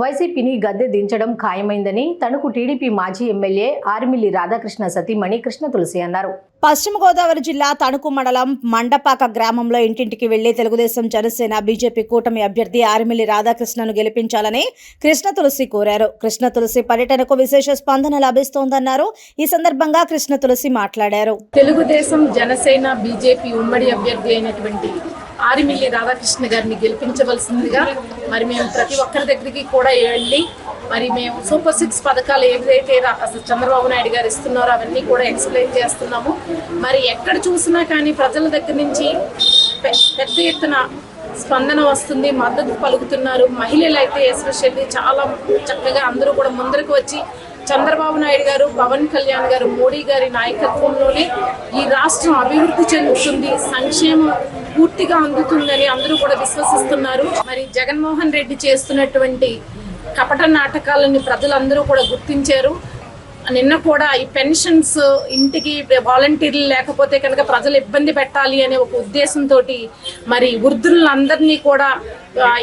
వైసీపీని గద్దె దించడం ఖాయమైందని తణుకు టీడీపీ మాజీ ఎమ్మెల్యే ఆర్మిల్లి రాధాకృష్ణ సతీమణి కృష్ణ తులసి అన్నారు. పశ్చిమ గోదావరి జిల్లా తణుకు మండలం మండపాక గ్రామంలో ఇంటింటికి వెళ్ళి తెలుగుదేశం జనసేన బీజేపీ కూటమి అభ్యర్థి ఆర్మిలి రాధాకృష్ణను గెలిపించాలని కృష్ణ తులసి కోరారు. కృష్ణ తులసి పర్యటనకు విశేష స్పందన లభిస్తోందన్నారు. ఈ సందర్భంగా కృష్ణ తులసి మాట్లాడారు. తెలుగుదేశం జనసేన బీజేపీ ఉమ్మడి అభ్యర్థి అయినటువంటి ఆరిమిల్లి రాధాకృష్ణ గారిని గెలిపించవలసిందిగా మరి మేము ప్రతి ఒక్కరి దగ్గరికి కూడా వెళ్ళి మరి మేము సూపర్ సిక్స్ పథకాలు ఏదైతే అసలు చంద్రబాబు నాయుడు గారు ఇస్తున్నారో అవన్నీ కూడా ఎక్స్ప్లెయిన్ చేస్తున్నాము. మరి ఎక్కడ చూసినా కానీ ప్రజల దగ్గర నుంచి పెద్ద ఎత్తున స్పందన వస్తుంది మద్దతు పలుకుతున్నారు. మహిళలు అయితే ఎస్పెషల్లీ చాలా చక్కగా అందరూ కూడా ముందరకు వచ్చి చంద్రబాబు నాయుడు గారు పవన్ కళ్యాణ్ గారు మోడీ గారి నాయకత్వంలోనే ఈ రాష్ట్రం అభివృద్ధి చెందుతుంది. సంక్షేమం పూర్తిగా అందుతుందని అందరూ కూడా విశ్వసిస్తున్నారు. మరి జగన్మోహన్ రెడ్డి చేస్తున్నటువంటి కపట నాటకాలని ప్రజలందరూ కూడా గుర్తించారు. నిన్న కూడా ఈ పెన్షన్స్ ఇంటికి వాలంటీర్లు లేకపోతే కనుక ప్రజలు ఇబ్బంది పెట్టాలి అనే ఒక ఉద్దేశంతో మరి వృద్ధులందరినీ కూడా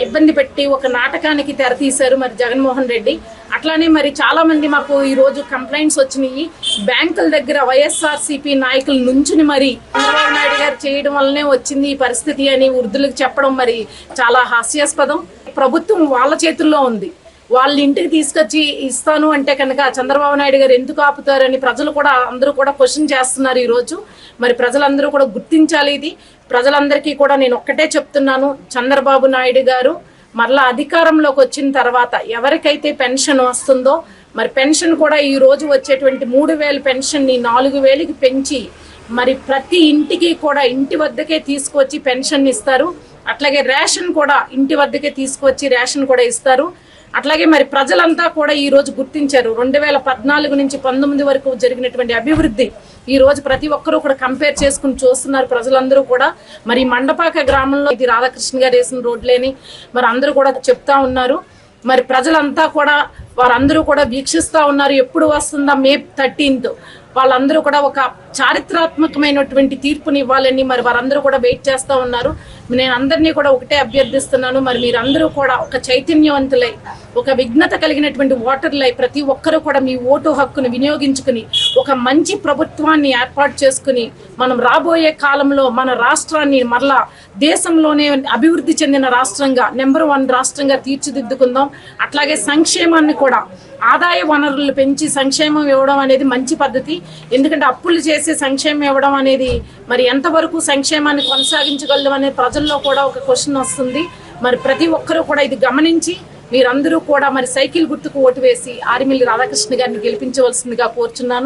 ఇబ్బంది పెట్టి ఒక నాటకానికి తెరతీశారు మరి జగన్మోహన్ రెడ్డి. అట్లానే మరి చాలా మంది మాకు ఈ రోజు కంప్లైంట్స్ వచ్చినాయి. బ్యాంకుల దగ్గర వైఎస్ఆర్ నాయకుల నుంచుని మరి చంద్రబాబు నాయుడు గారు చేయడం వల్లనే వచ్చింది ఈ పరిస్థితి అని వృద్ధులకు చెప్పడం మరి చాలా హాస్యాస్పదం. ప్రభుత్వం వాళ్ళ చేతుల్లో ఉంది. వాళ్ళ ఇంటికి తీసుకొచ్చి ఇస్తాను అంటే కనుక చంద్రబాబు నాయుడు గారు ఎందుకు ఆపుతారని ప్రజలు కూడా అందరూ కూడా క్వశ్చన్ చేస్తున్నారు ఈ రోజు. మరి ప్రజలందరూ కూడా గుర్తించాలి ఇది. ప్రజలందరికీ కూడా నేను ఒక్కటే చెప్తున్నాను. చంద్రబాబు నాయుడు గారు మరలా అధికారంలోకి వచ్చిన తర్వాత ఎవరికైతే పెన్షన్ వస్తుందో మరి పెన్షన్ కూడా ఈ రోజు వచ్చేటువంటి మూడు వేలు పెన్షన్ని నాలుగు వేలకి పెంచి మరి ప్రతి ఇంటికి కూడా ఇంటి వద్దకే తీసుకొచ్చి పెన్షన్ ఇస్తారు. అట్లాగే రేషన్ కూడా ఇంటి వద్దకే తీసుకొచ్చి రేషన్ కూడా ఇస్తారు. అట్లాగే మరి ప్రజలంతా కూడా ఈ రోజు గుర్తించారు. రెండు వేల పద్నాలుగు నుంచి పంతొమ్మిది వరకు జరిగినటువంటి అభివృద్ధి ఈ రోజు ప్రతి ఒక్కరూ కూడా కంపేర్ చేసుకుని చూస్తున్నారు ప్రజలందరూ కూడా. మరి మండపాక గ్రామంలో ఇది రాధాకృష్ణ గారు వేసిన రోడ్లేని మరి అందరూ కూడా చెప్తా ఉన్నారు. మరి ప్రజలంతా కూడా వారందరూ కూడా వీక్షిస్తూ ఉన్నారు. ఎప్పుడు వస్తుందా మే థర్టీన్త్. వాళ్ళందరూ కూడా ఒక చారిత్రాత్మకమైనటువంటి తీర్పుని ఇవ్వాలని మరి వారందరూ కూడా వెయిట్ చేస్తూ ఉన్నారు. నేను అందరినీ కూడా ఒకటే అభ్యర్థిస్తున్నాను. మరి మీరందరూ కూడా ఒక చైతన్యవంతులై ఒక విఘ్నత కలిగినటువంటి ఓటర్లై ప్రతి ఒక్కరూ కూడా మీ ఓటు హక్కును వినియోగించుకుని ఒక మంచి ప్రభుత్వాన్ని ఏర్పాటు చేసుకుని మనం రాబోయే కాలంలో మన రాష్ట్రాన్ని మరలా దేశంలోనే అభివృద్ధి చెందిన రాష్ట్రంగా నెంబర్ వన్ రాష్ట్రంగా తీర్చిదిద్దుకుందాం. అట్లాగే సంక్షేమాన్ని కూడా ఆదాయ వనరులు పెంచి సంక్షేమం ఇవ్వడం అనేది మంచి పద్ధతి. ఎందుకంటే అప్పులు చేసి సంక్షేమం ఇవ్వడం అనేది మరి ఎంతవరకు సంక్షేమాన్ని కొనసాగించగలదు అనే ప్రజల్లో కూడా ఒక క్వశ్చన్ వస్తుంది. మరి ప్రతి ఒక్కరూ కూడా ఇది గమనించి మీరందరూ కూడా మరి సైకిల్ గుర్తుకు ఓటు వేసి ఆరిమిల్లి రాధాకృష్ణ గారిని గెలిపించవలసిందిగా కోరుచున్నాను.